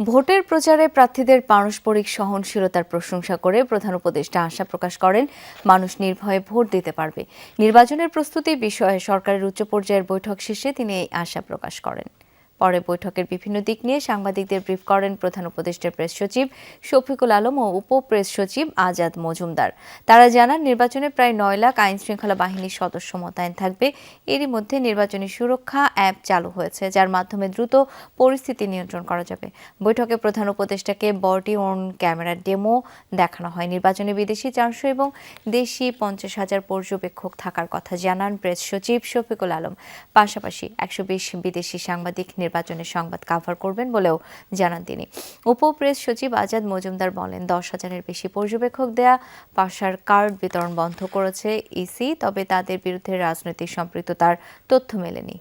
ভোটের প্রচারে প্রার্থীদের পারস্পরিক সহনশীলতার প্রশংসা করে প্রধান উপদেষ্টা আশা প্রকাশ করেন, মানুষ নির্ভয়ে ভোট দিতে পারবে। নির্বাচনের প্রস্তুতি বিষয়ে সরকারের উচ্চ পর্যায়ের বৈঠক শেষে তিনি এই আশা প্রকাশ করেন। পরে বৈঠকের বিভিন্ন দিক নিয়ে সাংবাদিকদের ব্রিফ করেন প্রধান উপদেষ্টার প্রেস সচিব শফিকুল আলম ও উপ প্রেস সচিব আজাদ মজুমদার। তারা জানান, নির্বাচনে প্রায় নয় লাখ আইন শৃঙ্খলা বাহিনীর সদস্য মোতায়েন থাকবে। এরই মধ্যে নির্বাচনী সুরক্ষা অ্যাপ চালু হয়েছে, যার মাধ্যমে দ্রুত পরিস্থিতি নিয়ন্ত্রণ করা যাবে। বৈঠকে প্রধান উপদেষ্টাকে বডি অন ক্যামেরার ডেমো দেখানো হয়। নির্বাচনে বিদেশি চারশো এবং দেশি পঞ্চাশ হাজার পর্যবেক্ষক থাকার কথা জানান প্রেস সচিব শফিকুল আলম। পাশাপাশি একশো বিশ বিদেশি সাংবাদিক নির্বাচনের সংবাদ কাভার করবেন বলেও জানান তিনি। উপ প্রেস সচিব আজাদ মজুমদার বলেন, দশ হাজারের বেশি পর্যবেক্ষক দেয়া পাশার কার্ড বিতরণ বন্ধ করেছে ইসি তবে তাদের বিরুদ্ধে রাজনৈতিক সম্পৃক্ততার তথ্য মেলেনি।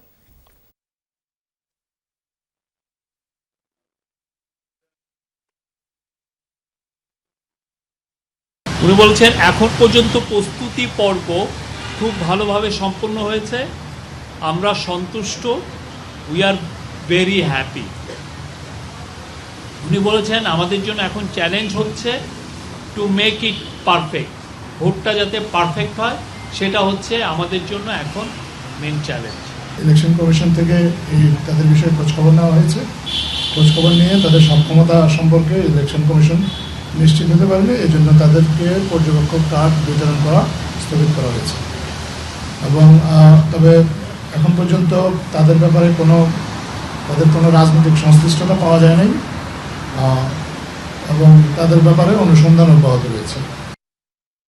উনি বলছেন, এখন পর্যন্ত প্রস্তুতি পর্ব খুব ভালোভাবে সম্পন্ন হয়েছে। আমরা সন্তুষ্ট। উই আর ভেরি হ্যাপি উনি বলেছেন, আমাদের জন্য এখন চ্যালেঞ্জ হচ্ছে টু মেক ইট পারফেক্ট ভোটটা যাতে পারফেক্ট হয়, সেটা হচ্ছে আমাদের জন্য এখন মেন চ্যালেঞ্জ ইলেকশন কমিশন থেকে এই তাদের বিষয়ে খোঁজখবর নেওয়া হয়েছে। খোঁজখবর নিয়ে তাদের সক্ষমতা সম্পর্কে ইলেকশন কমিশন নিশ্চিত হতে পারবে এই জন্য তাদেরকে পর্যবেক্ষক কার্ড বিতরণ করা স্থগিত করা হয়েছে। এবং তবে এখন পর্যন্ত তাদের ব্যাপারে কোনো তাদের কোনো রাজনৈতিক সংশ্লিষ্টতা পাওয়া যায় নাই এবং তাদের ব্যাপারে অনুসন্ধান অব্যাহত রয়েছে।